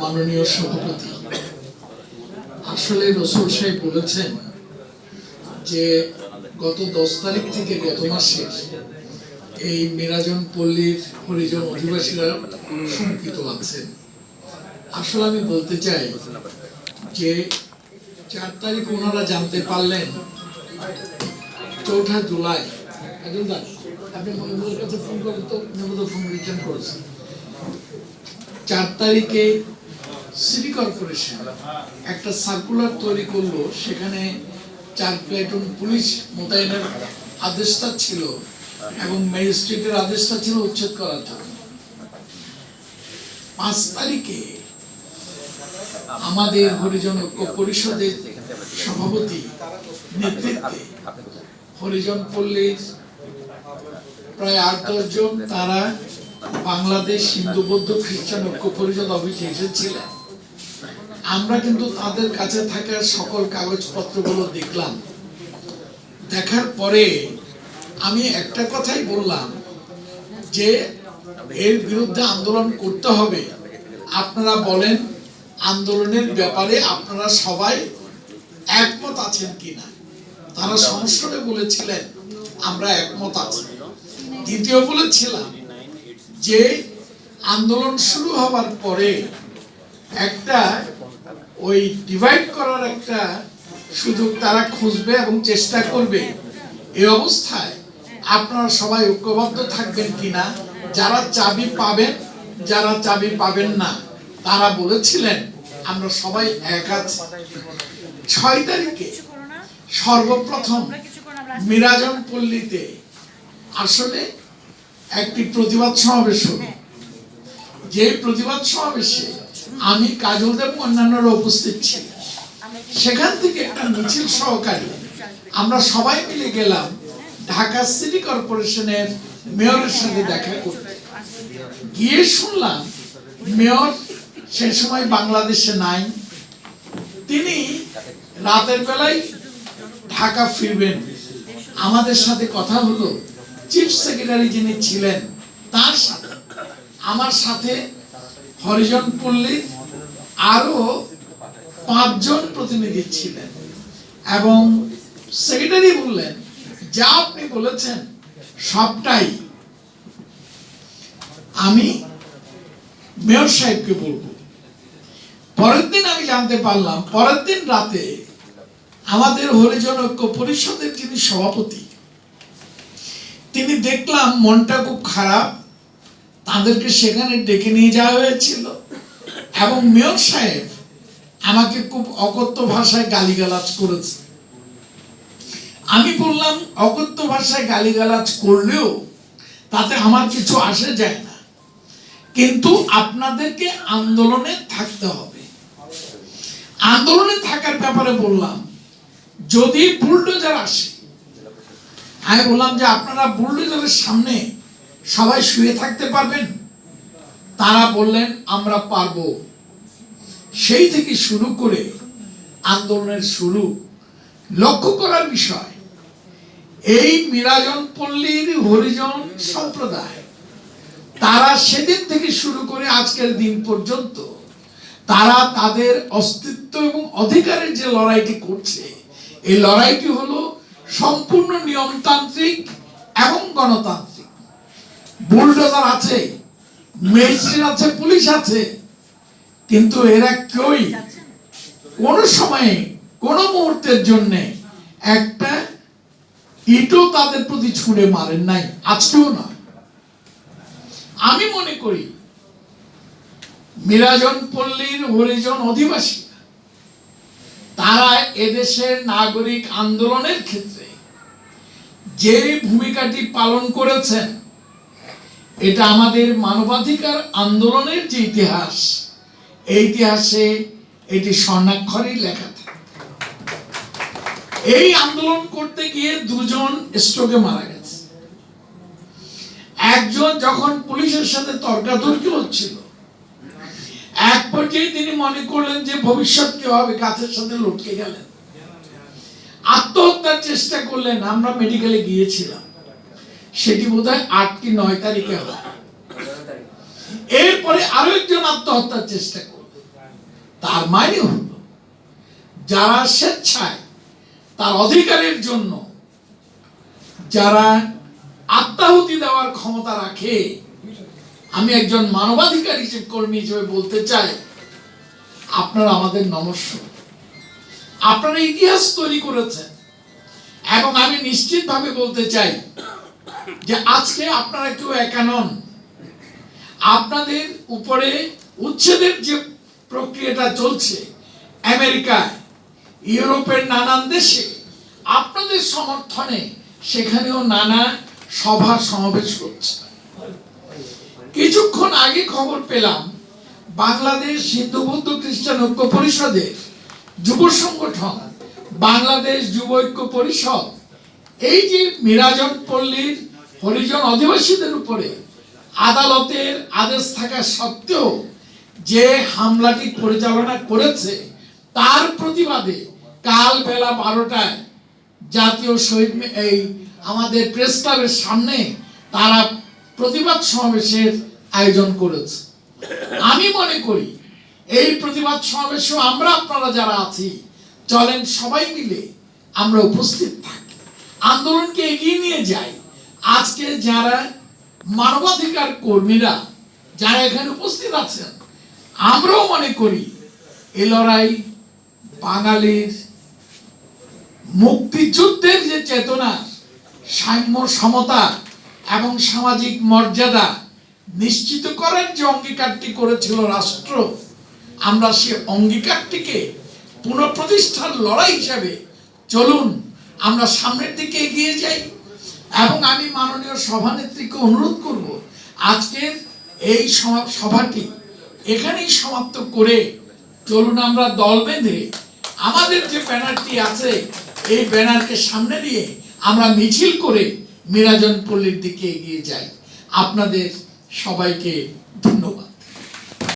মাননীয় সভাপতি, আসলে রসুল সাহেব বলেছেন যে গত দশ তারিখ থেকে গত মাসে এই মিরাজন পল্লীর হরিজন অধিবাসীরা শঙ্কিত আছেন আসলে আমি বলতে চাই যে চার তারিখ ওনারা জানতে পারলেন, চৌঠা জুলাই, একজন আপনি করেছেন চার তারিখে সিটি কর্পোরেশন একটা সার্কুলার তৈরি করল, সেখানে চার প্লেটুন পুলিশ মোতায়েনের আদেশটা ছিল এবং ম্যাজিস্ট্রেটের আদেশটা ছিল উচ্ছেদ করার জন্য। পাঁচ তারিখে আমাদের হরিজন ঐক্য পরিষদের সভাপতি নেতৃত্বে হরিজন পল্লীর প্রায় আট দশজন তারা বাংলাদেশ হিন্দু বৌদ্ধ খ্রিস্টান ঐক্য পরিষদ অফিসে এসেছিলেন। আমরা কিন্তু তাদের কাছে থাকা সকল কাগজপত্রগুলো দেখলাম। দেখার পরে আমি একটা কথাই বললাম যে, এর বিরুদ্ধে আন্দোলন করতে হবে। আপনারা বলেন, আন্দোলনের ব্যাপারে আপনারা সবাই একমত আছেন কিনা? তারা সংসদে বলেছিলেন, আমরা একমত আছি। দ্বিতীয় বলেছিলাম যে, আন্দোলন শুরু হবার পরে একটা ওই ডিভাইড করার একটা সুযোগ তারা খুঁজবে এবং চেষ্টা করবে। এই অবস্থায় আপনারা সবাই ঐক্যবদ্ধ থাকবেন কিনা যারা চাবি পাবেন, যারা চাবি পাবেন না, তারা বলেছিলেন, আমরা সবাই এক আছি। ছয় তারিখে সর্বপ্রথম মিরাজন পল্লীতে আসলে একটি প্রতিবাদ সমাবেশ হলো যে প্রতিবাদ সমাবেশে আমি কাজল দেব, অন্যান্যরা উপস্থিত ছিলেন। সেখান থেকে একটা মিছিল সহকারী। আমরা সবাই মিলে গেলাম ঢাকা সিটি কর্পোরেশনের মেয়রের সাথে দেখা করতে। গিয়ে শুনলাম মেয়র সে সময় বাংলাদেশে নাই। তিনি রাতের বেলায় ঢাকা ফিরবেন। আমাদের সাথে কথা হলো। চিফ সেক্রেটারি যিনি ছিলেন, তার সাথে। আমার সাথে হরিজন পল্লীর আরও পাঁচজন প্রতিনিধি ছিলেন। এবং সেক্রেটারি বললেন, যা আপনি বলেছেন, সবটাই আমি মেয়র সাহেবকে বলব। পরের দিন আমি জানতে পারলাম, পরের দিন রাতে আমাদের হরিজন ঐক্য পরিষদের যিনি সভাপতি, তিনি দেখলাম মনটা খুব খারাপ। তাদেরকে সেখানে ডেকে নিয়ে যাওয়া হয়েছিল। এবং মেয়র সাহেব আমাকে খুব অকথ্য ভাষায় গালিগালাজ করেছে। আমি বললাম, অকথ্য ভাষায় গালিগালাজ করলেও তাতে আমার কিছু আসে যায় না। কিন্তু আপনাদেরকে আন্দোলনে থাকতে হবে। আন্দোলনে থাকার ব্যাপারে বললাম, যদি বুলডোজার আসে, আমি বললাম যে, আপনারা বুলডোজারের সামনে সবাই শুয়ে থাকতে পারবেন? তারা বললেন, আমরা পারব। সেই থেকে শুরু করে আন্দোলনের শুরু। লক্ষ্য করার বিষয়, এই মিরাজন পল্লীর হরিজন সম্প্রদায়, তারা সেদিন থেকে শুরু করে আজকের দিন পর্যন্ত, তারা তাদের অস্তিত্ব এবং অধিকারের যে লড়াইটি করছে, এই লড়াইটি হলো সম্পূর্ণ নিয়মতান্ত্রিক এবং গণতান্ত্রিক। বুলডোজার আছে ম্যাজিস্ট্রেট আছে পুলিশ আছে, কিন্তু এরা কেউই কোনো সময়ে, কোনো মুহূর্তের জন্য একটা ইটও তাদের প্রতি ছুঁড়ে মারেন নাই, আজকেও নয়। আমি মনে করি, মিরাজন পল্লীর হরিজন অধিবাসী, তারা এদেশের নাগরিক আন্দোলনের ক্ষেত্রে যে ভূমিকাটি পালন করেছেন এটা আমাদের মানবাধিকার আন্দোলনের যে ইতিহাস, এই ইতিহাসে এটি স্বর্ণাক্ষরে লেখা এই আন্দোলন করতে গিয়ে দুজন স্ট্রোকে মারা গেছে। একজন যখন পুলিশের সাথে তর্কাতর্কি হচ্ছিল, এক পর্যায়ে তিনি মনে করলেন যে ভবিষ্যৎ কি হবে গাছের সাথে লটকে গেলেন। আত্মহত্যার চেষ্টা করলেন, আমরা মেডিকেলে গিয়েছিলাম। সেটি বোধহয় আট কি নয় তারিখে হয় এরপরে আরও একজন আত্মহত্যার চেষ্টা করবে। তার মানে হলো, যারা স্বেচ্ছায়, তার অধিকারের জন্য যারা আত্মাহুতি দেওয়ার ক্ষমতা রাখে, আমি একজন মানবাধিকার হিসেবে, কর্মী হিসেবে বলতে চাই, আপনারা আমাদের নমস্য। আপনারা ইতিহাস তৈরি করেছেন, এবং আমি নিশ্চিতভাবে বলতে চাই যে আজকে আপনারা কেউ একা নন। আপনাদের উপরে উচ্ছেদের যে প্রক্রিয়াটা চলছে, আমেরিকায়, ইউরোপের নানান দেশে, আপনাদের সমর্থনে সেখানেও নানা সভা সমাবেশ হচ্ছে। কিছুক্ষণ আগে খবর পেলাম, বাংলাদেশ হিন্দু বৌদ্ধ খ্রিস্টান ঐক্য পরিষদের যুব সংগঠন, বাংলাদেশ যুব ঐক্য পরিষদ, এই যে মিরাজন পল্লীর হরিজন অধিবাসীদের উপরে। আদালতের আদেশ থাকা সত্ত্বেও যে হামলাটি পরিচালনা করেছে, তার প্রতিবাদে কাল বেলা বারোটায় জাতীয় শহীদ এই আমাদের প্রেস ক্লাবের সামনে তারা প্রতিবাদ সমাবেশের আয়োজন করেছে। আমি মনে করি এই প্রতিবাদ সমাবেশেও আমরা, আপনারা যারা আছি, চলেন সবাই মিলে আমরা উপস্থিত থাকি। আন্দোলনকে এগিয়ে নিয়ে যাই। আজকে যারা মানবাধিকার কর্মীরা যারা এখানে উপস্থিত আছেন, আমরাও মনে করি এ লড়াই বাঙালির মুক্তিযুদ্ধের যে চেতনা, সাম্য সমতা এবং সামাজিক মর্যাদা নিশ্চিত করার যে অঙ্গীকারটি করেছিল রাষ্ট্র, আমরা সে অঙ্গীকারটিকে পুনঃপ্রতিষ্ঠার লড়াই হিসাবে চলুন আমরা সামনের দিকে এগিয়ে যাই। এবং আমি মাননীয় সভানেত্রীকে অনুরোধ করব, আজকের এই সভা- সভাটি এখানেই সমাপ্ত করে চলুন আমরা দল বেঁধে আমাদের যে ব্যানারটি আছে, এই ব্যানারকে সামনে নিয়ে আমরা মিছিল করে মিরাজন পল্লীর দিকে এগিয়ে যাই। আপনাদের সবাইকে ধন্যবাদ।